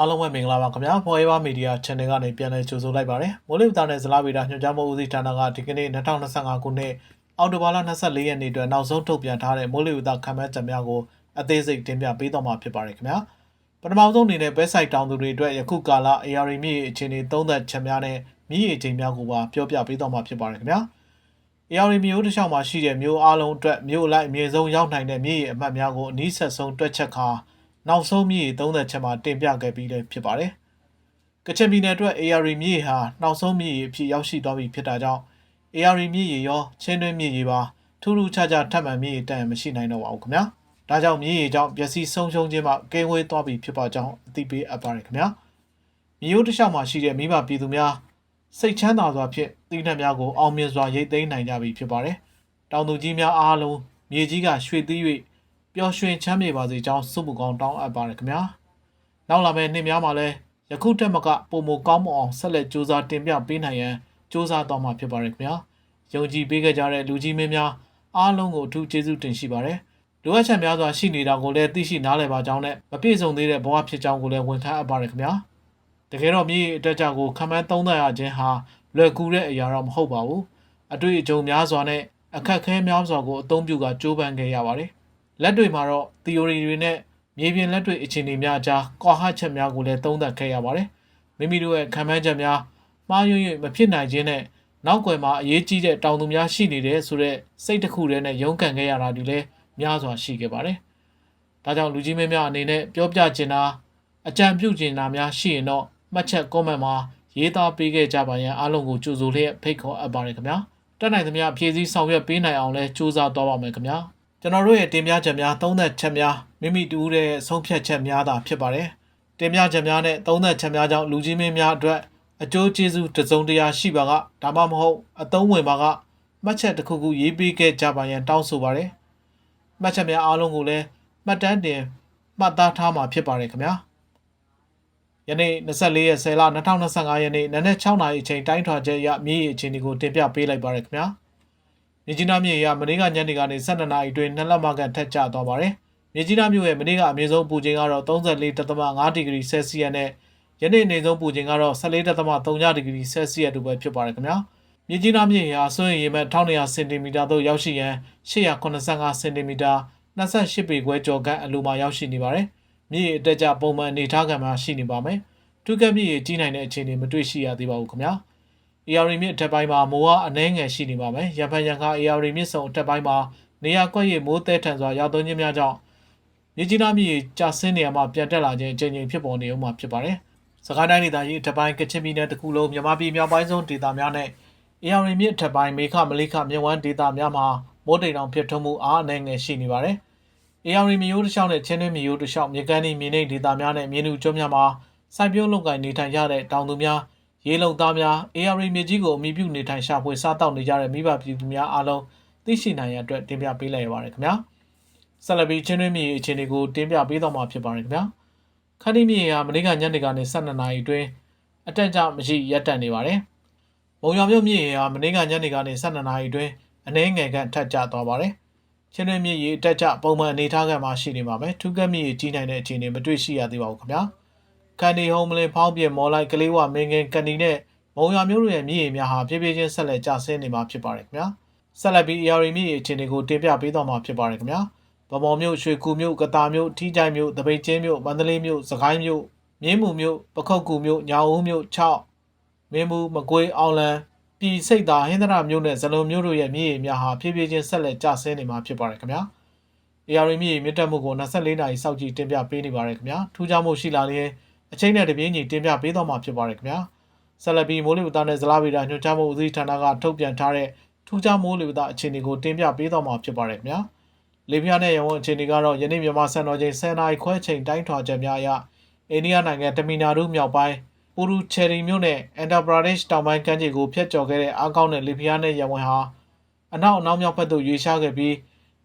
အားလုံးပဲမင်္ဂလာပါခင်ဗျာ Forever Media Channel ကနေပြန်လည်ကြိုဆိုလိုက်ပါတယ်မိုးလေဝသနဲ့ဇလားဗေဒညွှန်ကြားမှုဦးစီးဌာနကဒီကနေ့2025ခုနှစ်အောက်တိုဘာလ24ရက်နေ့အတွက်နောက်ဆုံးထုတ်ပြန်ထားတဲ့မိုးလေဝသခန့်မှန်းချက်များကိုအသေးစိတ်တင်ပြပေးတော့မှာဖြစ်ပါတယ်ခင်ဗျာပထမဆုံးအနေနဲ့ဘက်ဆိုင်တောင်သူတွေအတွက်ယခုကာလ AR မြစ်အခြေအနေသုံးသက်ချက်များနဲ့မြစ်ရေချိန်များကိုပါပြောပြပေးတော့မှာဖြစ်ပါတယ်ခင်ဗျာ AR မျိုးတစ်လျှောက်မှာရှိတဲ့မျိုးအလုံးအတွက်မျိုးလိုက်အမြင့်ဆုံးရောက်နိုင်တဲ့မြစ်ရေအမှတ်များကိုအနည်းဆက်ဆုံးတွက်ချက်ခါ နောက်ဆုံးမြစ်ရေ30ချက်မှာတင်ပြခဲ့ပြီးလည်းဖြစ်ပါတယ်။ကချင်ပြည်နယ်အတွက် AR မြစ်ရေဟာနောက်ဆုံးမြစ်ရေအဖြစ်ရောက်ရှိသွားပြီဖြစ်တာကြောင့် AR မြစ်ရေရောချင်းတွင်းမြစ်ရေပါထူးထူးခြားခြားထပ်မံမြစ်ရေတန်မရှိနိုင်တော့ပါဘူးခင်ဗျာ။ဒါကြောင့်မြစ်ရေကြောင့်ပျက်စီးဆုံးရှုံးခြင်းမှကင်းဝေးသွားပြီဖြစ်ပါကြောင်းအသိပေးအပ်ပါတယ်ခင်ဗျာ။မြေရိုးတစ်လျှောက်မှာရှိတဲ့မိဘပြည်သူများစိတ်ချမ်းသာစွာဖြင့်တည်နှံများကိုအောင်မြင်စွာရိတ်သိမ်းနိုင်ကြပြီဖြစ်ပါတယ်။တောင်သူကြီးများအားလုံးမြေကြီးကရွှေသီး၍ ပျော်ရွှင်ချမ်းမြေပါစေကြောင်းဆုမကောင်းတောင်းအပ်ပါတယ်ခင်ဗျာ။နောက်လာမယ့်နှစ်များမှာလည်းယခုတက်မကပုံမကောင်းမအောင်ဆက်လက်စူးစမ်းတင်ပြပေးနိုင်ရန်စူးစမ်းသွားမှာဖြစ်ပါတယ်ခင်ဗျာ။ယုံကြည်ပေးခဲ့ကြတဲ့လူကြီးမင်းများအားလုံးကိုအထူးကျေးဇူးတင်ရှိပါတယ်။လိုအပ်ချက်များစွာရှိနေတာကိုလည်းသိရှိနားလည်ပါကြောင်းနဲ့မပြည့်စုံသေးတဲ့ဘဝဖြစ်ကြောင်းကိုလည်းဝန်ခံအပ်ပါတယ်ခင်ဗျာ။တကယ်တော့မြေအတက်ကြကိုခံမှန်းသုံးသပ်ရခြင်းဟာလွယ်ကူတဲ့အရာတော့မဟုတ်ပါဘူး။အတွေ့အကြုံများစွာနဲ့အခက်အခဲများစွာကိုအသုံးပြုကကြိုးပမ်းခဲ့ရပါတယ်။ လက်တွေမှာတော့ theory တွေနဲ့မြေပြင်လက်တွေ့အခြေအနေများအကြားကွာဟချက်များကိုလည်းသုံးသပ်ခဲ့ရပါတယ်။မိမိတို့ရဲ့ခံမှန်းချက်များမှားယွင်း၍မဖြစ်နိုင်ခြင်းနဲ့နောက်ွယ်မှာအရေးကြီးတဲ့တောင်သူများရှိနေတယ်ဆိုတဲ့စိတ်တစ်ခုတည်းနဲ့ရုန်းကန်ခဲ့ရတာဒီလည်းများစွာရှိခဲ့ပါတယ်။ဒါကြောင့်လူကြီးမင်းများအနေနဲ့ပြောပြချင်တာအကြံပြုချင်တာများရှိရင်တော့မှတ်ချက် comment မှာရေးသားပေးခဲ့ကြပါရန်အားလုံးကိုကြိုဆိုလျက်ဖိတ်ခေါ်အပ်ပါတယ်ခင်ဗျာတက်နိုင်သမျှဖြည့်ဆည်းဆောင်ရွက်ပေးနိုင်အောင်လဲစူးစမ်းသွားပါမယ်ခင်ဗျာ ကျွန်တော်တို့ရဲ့တင်ပြချက်များသုံးသက်ချက်များမိမိတူးတဲ့ဆုံးဖြတ်ချက်များသာဖြစ်ပါတယ်တင်ပြချက်များနဲ့သုံးသက်ချက်များကြောင့်လူကြီးမင်းများအတွက်အကျိုးကျေးဇူးတစုံတရာရှိပါကဒါမှမဟုတ်အသုံးဝင်ပါကမှတ်ချက်တစ်ခုခုရေးပေးခဲ့ကြပါရန်တောင်းဆိုပါတယ်မှတ်ချက်များအားလုံးကိုလည်းမှတ်တမ်းတင်မှတ်သားထားမှာဖြစ်ပါတယ်ခင်ဗျာယနေ့24ရက်10လ2025ရက်နေ့နနက်6နာရီအချိန်တိုင်းထွာချက်အရမြေကြီးအခြေအနေကိုတင်ပြပေးလိုက်ပါရခင်ဗျာ မြေကြီးနားမြေရမနေ့ကညနေကနေ12နာရီအတွင်းနှစ်လက်မကန်ထက်ကျသွားပါတယ်မြေကြီးနားမြို့ရဲ့မနေ့ကအမြင့်ဆုံးပူချိန်ကတော့34.5ဒီဂရီဆဲလ်စီယပ်နဲ့ယနေ့နေဆုံးပူချိန်ကတော့14.3ဒီဂရီဆဲလ်စီယပ်တို့ပဲဖြစ်ပါတယ်ခင်ဗျာမြေကြီးနားမြေရာဆွင့်ရေမဲ့1200စင်တီမီတာသို့ရောက်ရှိရန်885စင်တီမီတာ28ပေခွဲကျော်ခန့်အလိုမှာရောက်ရှိနေပါတယ်။မြေအတက်ကြပုံမှန်အနေထားကံမှာရှိနေပါမယ်။ထုကက်မြေကြီးနိုင်တဲ့အခြေအနေမတွေ့ရှိရသေးပါဘူးခင်ဗျာ။ AR မြစ်အထက်ပိုင်းမှာမိုးအားအနှဲငယ်ရှိနေပါမယ်။ရံဖန်ရံခါ AR မြစ်စုံအထက်ပိုင်းမှာနေရာကွက်ရည်မိုးတဲထန်စွာရောက်သွင်းခြင်းများကြောင့်မြေကြီးနားမြေကျဆင်းနေရာမှာပြန်တက်လာခြင်းအကြိမ်ကြိမ်ဖြစ်ပေါ်နေဦးမှာဖြစ်ပါတယ်။စကိုင်းတိုင်းဒေသကြီးအထက်ပိုင်းကချင်ပြည်နယ်တစ်ခုလုံးမြန်မာပြည်မြောက်ပိုင်းဆုံးဒေသများနဲ့ AR မြစ်အထက်ပိုင်းမေခမလိခမြဝန်းဒေသများမှာမိုးတိမ်တောင်ဖြစ်ထွန်းမှုအားအနှဲငယ်ရှိနေပါတယ်။ AR မျိုးတစ်လျှောက်နဲ့ချင်းတွင်းမျိုးတစ်လျှောက်မြေကမ်းဒီမြေနိမ့်ဒေသများနဲ့မြေနုကျွန်းများမှာစိုက်ပျိုးလုပ်ကိုင်နေထိုင်ကြတဲ့တောင်သူများ ရေလုံသားများ AR မြေကြီးကိုအမိပြုနေထိုင်ရှာဖွေစားတောက်နေကြတဲ့မိဘပြည်သူများအားလုံးသိရှိနိုင်ရန်အတွက်တင်ပြပေးလိုက်ရပါတယ်ခင်ဗျာ။ဆက်လက်ပြီးချင်းတွင်းမြေအခြေအနေကိုတင်ပြပေးတော့မှာဖြစ်ပါတယ်ခင်ဗျာ။ခန္တီမြေဟာမနေ့ကညနေကနေ12နာရီအတွင်းအတက်ကြမရှိရပ်တန့်နေပါတယ်။မုံရွာမြို့မြေဟာမနေ့ကညနေကနေ12နာရီအတွင်းအနှဲငယ်ကထက်ကျသွားပါတယ်။ချင်းတွင်းမြေရေတက်ကြပုံမှန်အနေထားကမှရှိနေပါမယ်။ထူးကက်မြေကြီးနိုင်တဲ့အခြေအနေမတွေ့ရှိရသေးပါဘူးခင်ဗျာ။ ကန်ဒီဟုံမလင်ဖောင်းပြမော်လိုက်ကလေးဝမင်းငင်ကန်ဒီနဲ့မုံရွာမြို့ရဲ့မြေရေများဟာပြေးပြေးချင်းဆက်လက်ကျဆင်းနေမှာဖြစ်ပါတယ်ခင်ဗျာ။ဆက်လက်ပြီး AR မြေရေအခြေအနေကိုတင်ပြပေးတော့မှာဖြစ်ပါတယ်ခင်ဗျာ။ဗမော်မြို့ရွှေကူမြို့ကတာမြို့ထီးကြိုင်မြို့တပိတ်ချင်းမြို့မန္တလေးမြို့စကိုင်းမြို့မြင်းမှုမြို့ပခုတ်ကူမြို့ညာဦးမြို့6မင်းဘူးမကွေးအောင်လံပြည်စိတ်သာဟင်္ဒရာမြို့နဲ့ဇလုံမြို့တို့ရဲ့မြေရေများဟာဖြည်းဖြည်းချင်းဆက်လက်ကျဆင်းနေမှာဖြစ်ပါတယ်ခင်ဗျာ။ AR မြေရေမြင့်တက်မှုကို24နာရီစောင့်ကြည့်တင်ပြပေးနေပါတယ်ခင်ဗျာ။ထူးခြားမှုရှိလာရင် အချိန်နဲ့တပြေးညီတင်ပြပေးတော့မှာဖြစ်ပါတယ်ခင်ဗျာ။ဆက်လက်ပြီးမိုးလေဝသနဲ့ဇလားဗေဒညွှန်ကြားမှုဦးစီးဌာနကထုတ်ပြန်ထားတဲ့ထူးခြားမိုးလေဝသအခြေအနေကိုတင်ပြပေးတော့မှာဖြစ်ပါတယ်ခင်ဗျာ။လေပြင်းနဲ့ရဝန်းအခြေအနေကတော့ယနေ့မြန်မာစံတော်ချိန်10နာရီခွဲချိန်တိုင်းထွာချက်များအရအိန္ဒိယနိုင်ငံတမီနာရူမြောက်ပိုင်းပူရူချယ်ရီမြို့နယ်အန်တာပရာဒက်ရှ်တောင်ပိုင်းကမ်းခြေကိုဖျက်ကျော်ခဲ့တဲ့အားကောင်းတဲ့လေပြင်းနဲ့ရဝန်းဟာအနောက်အနောက်မြောက်ဘက်သို့ရွေ့ရှားခဲ့ပြီး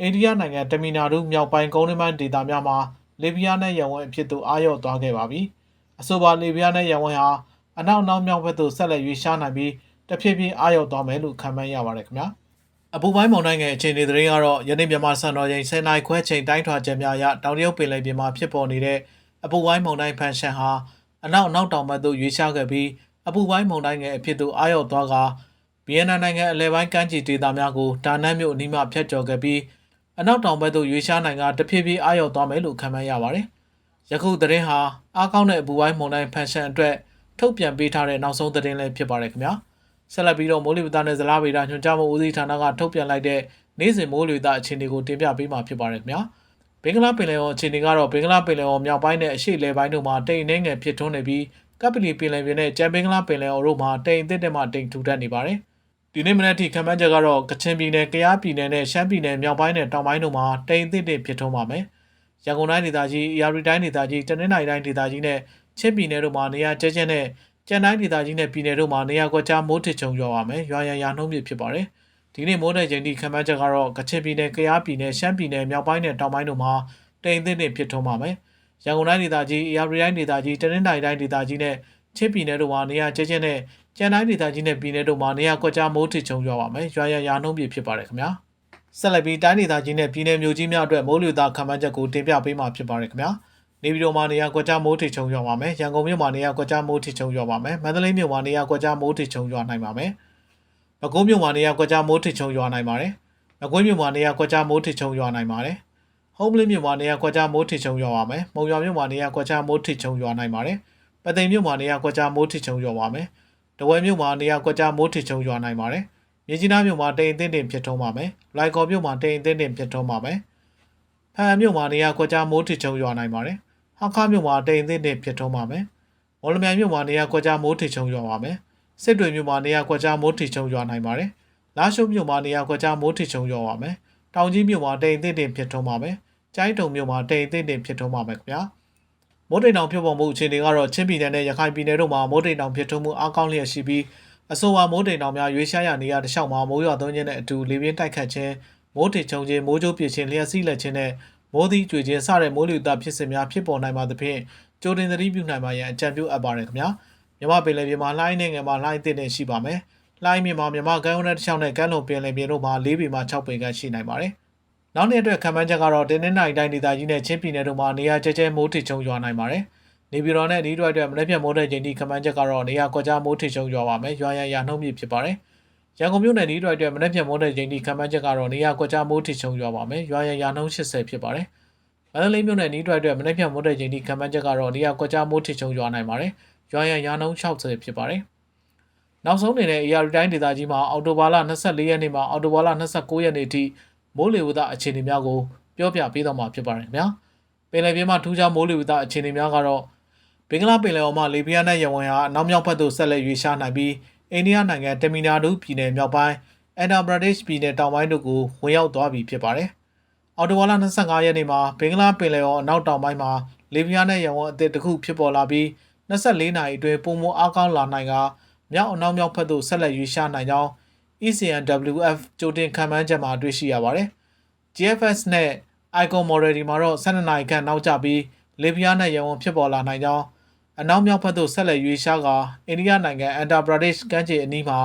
အိန္ဒိယနိုင်ငံတမီနာရူမြောက်ပိုင်းကုန်းတွင်းပိုင်းဒေသများမှာလေပြင်းနဲ့ရဝန်းအဖြစ်သို့အာရုံသွားခဲ့ပါပြီ။ အဆိုပါလေပြင်းနဲ့ရဝန်းဟာအနောက်အနောက်မြောက်ဘက်သို့ဆက်လက်ရွေ့ရှားနိုင်ပြီးတဖြည်းဖြည်းအာရုံသွားမယ်လို့ခန့်မှန်းရပါတယ်ခင်ဗျာ။အပူပိုင်းမုန်တိုင်းငယ်အခြေအနေသတင်းကတော့ယနေ့မြန်မာစံတော်ချိန်10နာရီခွဲချိန်တိုင်းထွာချက်များအရတောင်တရုတ်ပင်လယ်ပြင်မှာဖြစ်ပေါ်နေတဲ့အပူပိုင်းမုန်တိုင်းဖန်ရှန်ဟာအနောက်အနောက်တောင်ဘက်သို့ရွေးရှားခဲ့ပြီးအပူပိုင်းမုန်တိုင်းငယ်အဖြစ်သို့အာရောက်သွားကဗီယက်နမ်နိုင်ငံအလဲပိုင်းကမ်းခြေဒေသများကိုဒါနတ်မြို့အနီးမှဖျက်ကျော်ခဲ့ပြီးအနောက်တောင်ဘက်သို့ရွေးရှားနိုင်ကတဖြည်းဖြည်းအာရောက်သွားမယ်လို့ခန့်မှန်းရပါတယ်။ယခုသတင်းဟာ အားကောင်းတဲ့အပူပိုင်းမုန်တိုင်းဖန်ဆန်အတွက်ထုတ်ပြန်ပေးထားတဲ့နောက်ဆုံးသတင်းလည်းဖြစ်ပါတယ်ခင်ဗျာ။ဆက်လက်ပြီးတော့မိုးလေဝသနဲ့ဇလားဗေဒညွှန်ကြားမှုဦးစီးဌာနကထုတ်ပြန်လိုက်တဲ့နေ့စဉ်မိုးလေဝသအခြေအနေကိုတင်ပြပေးမှာဖြစ်ပါတယ်ခင်ဗျာ။ဘင်္ဂလားပင်လယ်အော်အခြေအနေကတော့ဘင်္ဂလားပင်လယ်အော်မြောက်ပိုင်းနဲ့အရှေ့လယ်ပိုင်းတို့မှာတိမ်နှင်းငယ်ဖြစ်ထွန်းနေပြီးကပလီပင်လယ်ပြင်နဲ့ကြံဘင်္ဂလားပင်လယ်အော်တို့မှာတိမ်အသစ်တက်မှတိမ်ထူထပ်နေပါတယ်။ဒီနေ့မနက်ထိခံမှန်းချက်ကတော့ကချင်ပြည်နယ်၊ကယားပြည်နယ်နဲ့ရှမ်းပြည်နယ်မြောက်ပိုင်းနဲ့တောင်ပိုင်းတို့မှာတိမ်အသစ်တွေဖြစ်ထွန်းပါမယ်။ ရန်ကုန်တိုင်းဒေသကြီး၊ရာရီတိုင်းဒေသကြီး၊တနင်္သာရီတိုင်းဒေသကြီးနဲ့ချင်းပြည်နယ်တို့မှာနေရာကျဲကျဲနဲ့ကြံတိုင်းဒေသကြီးနဲ့ပြည်နယ်တို့မှာနေရာကွက်ကြားမိုးထစ်ချုံရွာပါမယ်။ရွာရန်ရာနှုန်းမြင့်ဖြစ်ပါတယ်။ဒီနေ့မိုးတဲ့ချိန်ထိခံမှန်းချက်ကတော့ကချင်ပြည်နယ်၊ကယားပြည်နယ်၊ရှမ်းပြည်နယ်မြောက်ပိုင်းနဲ့တောင်ပိုင်းတို့မှာတိမ်အသစ်တွေဖြစ်ထွန်းပါမယ်။ရန်ကုန်တိုင်းဒေသကြီး၊ရာရီတိုင်းဒေသကြီး၊တနင်္သာရီတိုင်းဒေသကြီးနဲ့ချင်းပြည်နယ်တို့မှာနေရာကျဲကျဲနဲ့ကြံတိုင်းဒေသကြီးနဲ့ပြည်နယ်တို့မှာနေရာကွက်ကြားမိုးထစ်ချုံရွာပါမယ်။ရွာရန်ရာနှုန်းပြည့်ဖြစ်ပါတယ်ခင်ဗျာ။ ဆက်လက်ပြီးတိုင်းဒေသကြီးနဲ့ပြည်နယ်မျိုးကြီးများအတွက်မိုးလေဝသခန့်မှန်းချက်ကိုတင်ပြပေးမှာဖြစ်ပါတယ်ခင်ဗျာ။နေပြည်တော်မှာနေရာကွက်ကြားမိုးထစ်ချုံရွာပါမယ်။ရန်ကုန်မြို့မှာနေရာကွက်ကြားမိုးထစ်ချုံရွာပါမယ်။မန္တလေးမြို့မှာနေရာကွက်ကြားမိုးထစ်ချုံရွာနိုင်ပါမယ်။ပဲခူးမြို့မှာနေရာကွက်ကြားမိုးထစ်ချုံရွာနိုင်ပါတယ်။မကွေးမြို့မှာနေရာကွက်ကြားမိုးထစ်ချုံရွာနိုင်ပါတယ်။ဟုံးပလင်းမြို့မှာနေရာကွက်ကြားမိုးထစ်ချုံရွာပါမယ်။မုံရွာမြို့မှာနေရာကွက်ကြားမိုးထစ်ချုံရွာနိုင်ပါတယ်။ပသိမ်မြို့မှာနေရာကွက်ကြားမိုးထစ်ချုံရွာပါမယ်။တဝဲမြို့မှာနေရာကွက်ကြားမိုးထစ်ချုံရွာနိုင်ပါတယ်။ မြင်းကြီးနားမြို့မှာတိမ်အသင်းတင်ဖြစ်ထုံးပါမယ်။လိုက်ကော်မြို့မှာတိမ်အသင်းတင်ဖြစ်ထုံးပါမယ်။ဖန်မြို့မှာနေရာကွက်ကြားမိုးထစ်ချုံရွာနိုင်ပါတယ်။ဟောက်ခါမြို့မှာတိမ်အသင်းတင်ဖြစ်ထုံးပါမယ်။မော်လမြိုင်မြို့မှာနေရာကွက်ကြားမိုးထစ်ချုံရွာပါမယ်။စစ်တွေမြို့မှာနေရာကွက်ကြားမိုးထစ်ချုံရွာနိုင်ပါတယ်။လာရှုမြို့မှာနေရာကွက်ကြားမိုးထစ်ချုံရွာပါမယ်။တောင်ကြီးမြို့မှာတိမ်အသင်းတင်ဖြစ်ထုံးပါမယ်။ကျိုင်းတုံမြို့မှာတိမ်အသင်းတင်ဖြစ်ထုံးပါမယ်ခင်ဗျာ။မိုးတိမ်တောင်ဖြစ်ပေါ်မှုအခြေအနေကတော့ချင်းပြည်နယ်နဲ့ရခိုင်ပြည်နယ်တို့မှာမိုးတိမ်တောင်ဖြစ်ထွန်းမှုအားကောင်းလျက်ရှိပြီး အဆိုပါမိုးတိမ်တောင်များရွေးရှားရနေရတခြားမှာမိုးရွာသွန်းခြင်းနဲ့အတူလေပြင်းတိုက်ခတ်ခြင်းမိုးတိမ်ချုံခြင်းမိုးကြိုးပစ်ခြင်းလျှက်စီးလက်ခြင်းနဲ့မိုးသီးကြွေခြင်းစတဲ့မိုးလေဝသဖြစ်စဉ်များဖြစ်ပေါ်နိုင်ပါသဖြင့်ကြိုတင်သတိပြုနိုင်ပါရန်အကြံပြုအပ်ပါတယ်ခင်ဗျာမြမပင်လယ်ပြင်မှာလှိုင်းနေငယ်မှာလှိုင်းအသစ်နဲ့ရှိပါမယ်လှိုင်းမြင်မှာမြမကမ်းရိုးနဲ့တစ်ချောင်းနဲ့ကမ်းလွန်ပင်လယ်ပြင်တို့မှာ၄ပေမှ6ပေခန့်ရှိနိုင်ပါတယ်နောက်နေ့အတွက်ခံမှန်းချက်ကတော့တင်းနှင်းနိုင်တိုင်းဒေသကြီးနဲ့ချင်းပြည်နယ်တို့မှာနေရာကျကျမိုးထစ်ချုံရွာနိုင်ပါတယ် နေပြည်တော်နဲ့ဒီတွက်အတွက်မနေ့ဖြန်မိုးတဲ့ချိန်ထိခမန်းချက်ကတော့နေရာကွက်ကြားမိုးထစ်ချုံရွာပါမယ်ရွာရန်ရာနှုံးမြင့်ဖြစ်ပါတယ်။ရန်ကုန်မြို့နယ်ဒီတွက်အတွက်မနေ့ဖြန်မိုးတဲ့ချိန်ထိခမန်းချက်ကတော့နေရာကွက်ကြားမိုးထစ်ချုံရွာပါမယ်ရွာရန်ရာနှုံး80ဖြစ်ပါတယ်။မန္တလေးမြို့နယ်ဒီတွက်အတွက်မနေ့ဖြန်မိုးတဲ့ချိန်ထိခမန်းချက်ကတော့နေရာကွက်ကြားမိုးထစ်ချုံရွာနိုင်ပါတယ်ရွာရန်ရာနှုံး60ဖြစ်ပါတယ်။နောက်ဆုံးအနေနဲ့ AR တိုင်းဒေသကြီးမှာအော်တိုဘာလ24ရက်နေ့မှာအော်တိုဘာလ29ရက်နေ့ထိမိုးလေဝသအခြေအနေများကိုပြောပြပေးတော့မှာဖြစ်ပါတယ်ခင်ဗျာ။ပင်လယ်ပြင်မှာထူးခြားမိုးလေဝသအခြေအနေများကတော့ ဘင်္ဂလားပင်လယ်အော်မှလေပြင်းနဲ့ရဝံဟာအနောက်မြောက်ဘက်သို့ဆက်လက်ရွေ့ရှားနိုင်ပြီးအိန္ဒိယနိုင်ငံတမီနာဒူပြည်နယ်မြောက်ပိုင်းအန်ဒါပရာဒက်ရှ်ပြည်နယ်တောင်ပိုင်းတို့ကိုဝင်ရောက်သွားပြီဖြစ်ပါတယ်။အော်တိုဝါလာ25ရက်နေ့မှာဘင်္ဂလားပင်လယ်အော်အနောက်တောင်ပိုင်းမှာလေပြင်းနဲ့ရဝံအသစ်တစ်ခုဖြစ်ပေါ်လာပြီး24နာရီအတွင်းပုံမအားကောင်းလာနိုင်ကမြောက်အနောက်မြောက်ဘက်သို့ဆက်လက်ရွေ့ရှားနိုင်ကြောင်း ECNWF ကြိုတင်ခံမှန်းချက်မှာတွေ့ရှိရပါတယ်။ GFS နဲ့ Icon Model ဒီမှာတော့12နာရီခန့်နောက်ကျပြီးလေပြင်းနဲ့ရဝံဖြစ်ပေါ်လာနိုင်ကြောင်း အနောက်မြောက်ဘက်သို့ဆက်လက်ရွေ့ရှားကာအိန္ဒိယနိုင်ငံအန်တာပရာဒက်ရှ်ကမ်းခြေအနီးမှာ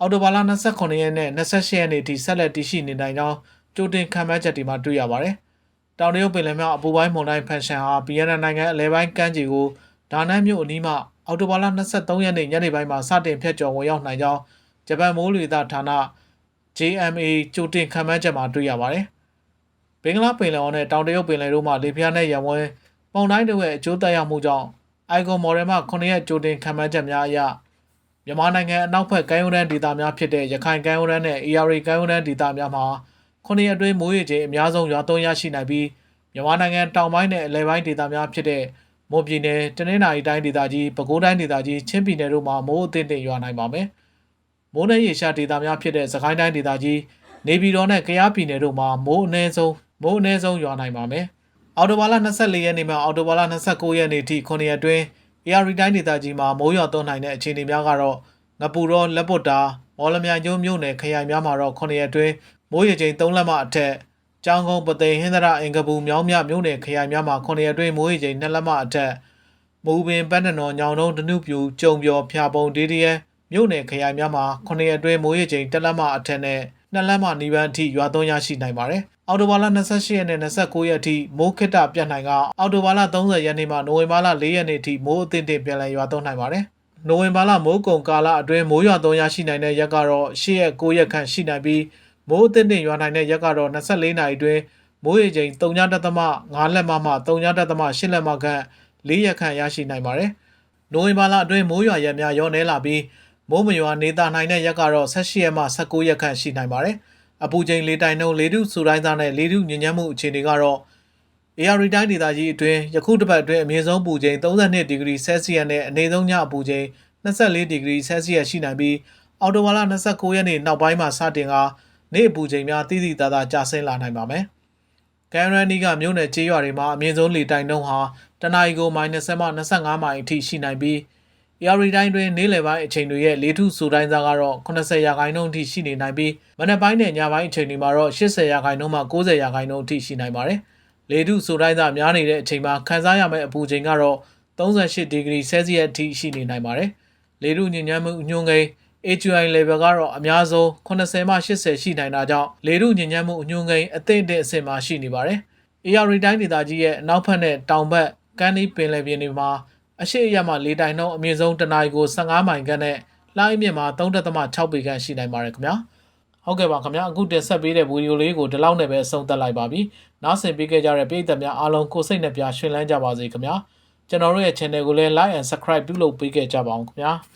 အော်တိုဘာလ29ရက်နဲ့28ရက်နေ့ထိဆက်လက်တည်ရှိနေနိုင်ကြောင်းကြိုတင်ခံမှန်းချက်တွေမှာတွေ့ရပါတယ်။တောင်တရုတ်ပင်လယ်မြောက်အပူပိုင်းမုန်တိုင်းဖန်ရှန်ဟာဗီယက်နမ်နိုင်ငံအလဲပိုင်းကမ်းခြေကိုဒါနန်မြို့အနီးမှာအော်တိုဘာလ23ရက်နေ့ညနေပိုင်းမှာစတင်ဖျက်ကျော်ဝင်ရောက်နိုင်ကြောင်းဂျပန်မိုးလေဝသဌာန JMA ကြိုတင်ခံမှန်းချက်မှာတွေ့ရပါတယ်။ဘင်္ဂလားပင်လယ်အော်နဲ့တောင်တရုတ်ပင်လယ်တို့မှာလေပြင်းနဲ့ရံဝဲပုံတိုင်းတွေရဲ့အကျိုးသက်ရောက်မှုကြောင့် Icon Model မှ9ရက်ကြိုတင်ခံမှန်းချက်များအရမြန်မာနိုင်ငံအနောက်ဘက်ကမ်းရိုးတန်းဒေသများဖြစ်တဲ့ရခိုင်ကမ်းရိုးတန်းနဲ့ AR ကမ်းရိုးတန်းဒေသများမှာ9ရက်အတွင်းမိုးရေချိန်အများဆုံးရွာသွန်းရရှိနိုင်ပြီးမြန်မာနိုင်ငံတောင်ပိုင်းနဲ့အလယ်ပိုင်းဒေသများဖြစ်တဲ့မွန်ပြည်နယ်တနင်္သာရီတိုင်းဒေသကြီးပဲခူးတိုင်းဒေသကြီးချင်းပြည်နယ်တို့မှာမိုးအသင့်တင်ရွာနိုင်ပါမယ်။မိုးနဲ့ရေရှားဒေသများဖြစ်တဲ့စကိုင်းတိုင်းဒေသကြီးနေပြည်တော်နဲ့ကယားပြည်နယ်တို့မှာမိုးအနည်းဆုံးမိုးအနည်းဆုံးရွာနိုင်ပါမယ်။ အော်တိုဘာလ24ရက်နေ့မှအော်တိုဘာလ29ရက်နေ့ထိ9ရက်အတွင်း AR တိုင်းဒေသကြီးမှာမိုးရွာသွန်းနိုင်တဲ့အခြေအနေများကတော့ငပူရောလက်ပွတ်တာမော်လမြိုင်ကျုံမြို့နယ်ခရိုင်များမှာတော့9ရက်အတွင်းမိုးရေချိန်3လက်မှအထက်ကျောင်းကုန်းပသိမ်ဟင်းသရအင်္ဂပူမြောင်းမြမြို့နယ်ခရိုင်များမှာ9ရက်အတွင်းမိုးရေချိန်2လက်မှအထက်မူပင်ပန်းတနော်ညောင်တုံးတနုပြူကြုံပြော်ဖျာပုံဒေဒီယဲမြို့နယ်ခရိုင်များမှာ9ရက်အတွင်းမိုးရေချိန်1လက်မှအထက်နဲ့2လက်မှနီးပန်းအထိရွာသွန်းရရှိနိုင်ပါတယ် အော်တိုဘာလ28ရက်နဲ့29ရက်အထိမိုးခစ်တာပြတ်နိုင်ကအော်တိုဘာလ30ရက်နေ့မှနိုဝင်ဘာလ4ရက်နေ့အထိမိုးအသင့်တင်ပြန်လည်ရွာသွန်းနိုင်ပါတယ်။နိုဝင်ဘာလမိုးကုံကာလအတွင်းမိုးရွာသွန်းရရှိနိုင်တဲ့ရက်ကတော့10ရက်9ရက်ခန့်ရှိနိုင်ပြီးမိုးအသင့်တင်ရွာနိုင်တဲ့ရက်ကတော့24နာရီအတွင်းမိုးရေချိန်3.5လက်မမှ3.8လက်မခန့်4ရက်ခန့်ရရှိနိုင်ပါတယ်။နိုဝင်ဘာလအတွင်းမိုးရွာရက်များရောနေလာပြီးမိုးမရွာနေတာနိုင်တဲ့ရက်ကတော့18ရက်မှ19ရက်ခန့်ရှိနိုင်ပါတယ်။ အပူချိန်လေတိုင်နှုန်းလေထုစူတိုင်းသားနဲ့လေထုညဉ့်ညမ်းမှုအခြေအနေကတော့ AR တိုင်းဒေသကြီးအတွင်းယခုတစ်ပတ်အတွင်းအမြင့်ဆုံးပူချိန်32ဒီဂရီဆဲလ်စီယပ်နဲ့အနည်းဆုံးညအပူချိန်24ဒီဂရီဆဲလ်စီယပ်ရှိနိုင်ပြီးအော်တိုဝါလာ29ရက်နေ့နောက်ပိုင်းမှာစတင်ကနေ့အပူချိန်များတိတိတသာကျဆင်းလာနိုင်ပါမယ်။ကန်ရန်နီကမြို့နယ်ကျေးရွာတွေမှာအမြင့်ဆုံးလေတိုင်နှုန်းဟာတနအီကို -20 မှ25မိုင်အထိရှိနိုင်ပြီး AR တိုင်းတွင်နေ့လယ်ပိုင်းအချိန်တွေရဲ့လေထုစူတိုင်းသားကတော့80ရာခိုင်နှုန်းအထိရှိနေနိုင်ပြီးမနက်ပိုင်းနဲ့ညပိုင်းအချိန်တွေမှာတော့80ရာခိုင်နှုန်းမှ90ရာခိုင်နှုန်းအထိရှိနိုင်ပါတယ်။လေထုစူတိုင်းသားများနေတဲ့အချိန်မှာခံစားရမယ့်အပူချိန်ကတော့38ဒီဂရီဆဲလ်စီယပ်အထိရှိနေနိုင်ပါတယ်။လေထုညဉ့်ညမ်းမှုညွှန်းကိန်း AQI level ကတော့အများဆုံး80မှ80ရှိနိုင်တာကြောင့်လေထုညဉ့်ညမ်းမှုညွှန်းကိန်းအသင့်အတင့်အဆင့်မှာရှိနေပါတယ်။ AR တိုင်းဒေသကြီးရဲ့အနောက်ဘက်နဲ့တောင်ဘက်ကမ်းနီးပင်လယ်ပြင်တွေမှာ အရှိအရမှလေတိုင်နှုန်းအမြင့်ဆုံးတနအီကို15မိုင်ခန့်နဲ့လှိုင်းအမြင့်မှာ3.6ပေခန့်ရှိနိုင်ပါတယ်ခင်ဗျာ။ဟုတ်ကဲ့ပါခင်ဗျာအခုတင်ဆက်ပေးတဲ့ဗီဒီယိုလေးကိုဒီလောက်နဲ့ပဲအဆုံးသတ်လိုက်ပါပြီ။နောက်ဆင်ပေးခဲ့ကြတဲ့ပရိသတ်များအားလုံးကိုစိတ်နှပြရှင်လန်းကြပါစေခင်ဗျာ။ကျွန်တော်တို့ရဲ့ channel ကိုလည်း like and subscribe ပြုလုပ်ပေးခဲ့ကြပါအောင်ခင်ဗျာ။